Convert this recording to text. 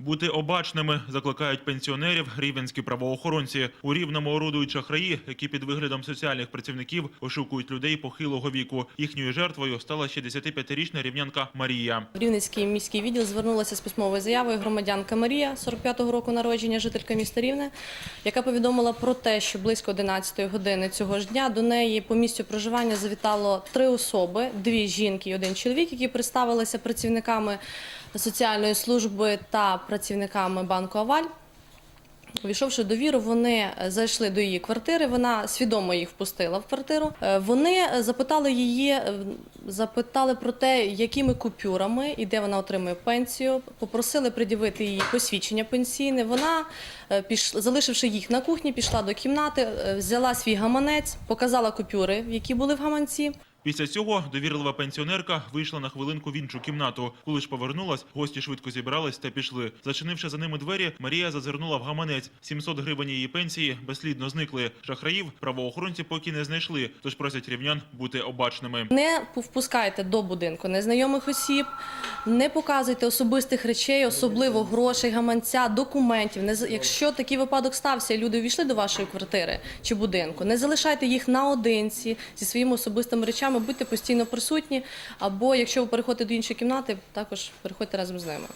Бути обачними закликають пенсіонерів рівенські правоохоронці. У рівному орудують шахраї, які під виглядом соціальних працівників ошукують людей похилого віку. Їхньою жертвою стала 65-річна рівнянка Марія. Рівненський міський відділ звернулася з письмовою заявою громадянка Марія, 45-го року народження, жителька міста Рівне, яка повідомила про те, що близько 11-ї години цього ж дня до неї по місцю проживання завітало три особи: дві жінки і один чоловік, які представилися працівниками соціальної служби та працівниками банку Аваль. Увійшовши до віру, вони зайшли до її квартири. Вона свідомо їх впустила в квартиру. Е, Вони запитали її, е, запитали про те, якими купюрами і де вона отримує пенсію. Попросили пред'явити її посвідчення пенсійне. Вона, е, піш... залишивши їх на кухні, пішла до кімнати, взяла свій гаманець, показала купюри, які були в гаманці. Після цього довірлива пенсіонерка вийшла на хвилинку в іншу кімнату. Коли ж повернулась, гості швидко зібрались та пішли. Зачинивши за ними двері, Марія зазирнула в гаманець. 700 гривень її пенсії безслідно зникли. Шахраїв правоохоронці поки не знайшли, тож просять рівнян бути обачними. Не впускайте до будинку незнайомих осіб, не показуйте особистих речей, особливо грошей, гаманця, документів. Якщо такий випадок стався, люди увійшли до вашої квартири чи будинку, не залишайте їх наодинці зі своїми особистими речами, будьте постійно присутні. Або якщо ви переходите до іншої кімнати, також переходьте разом з ними.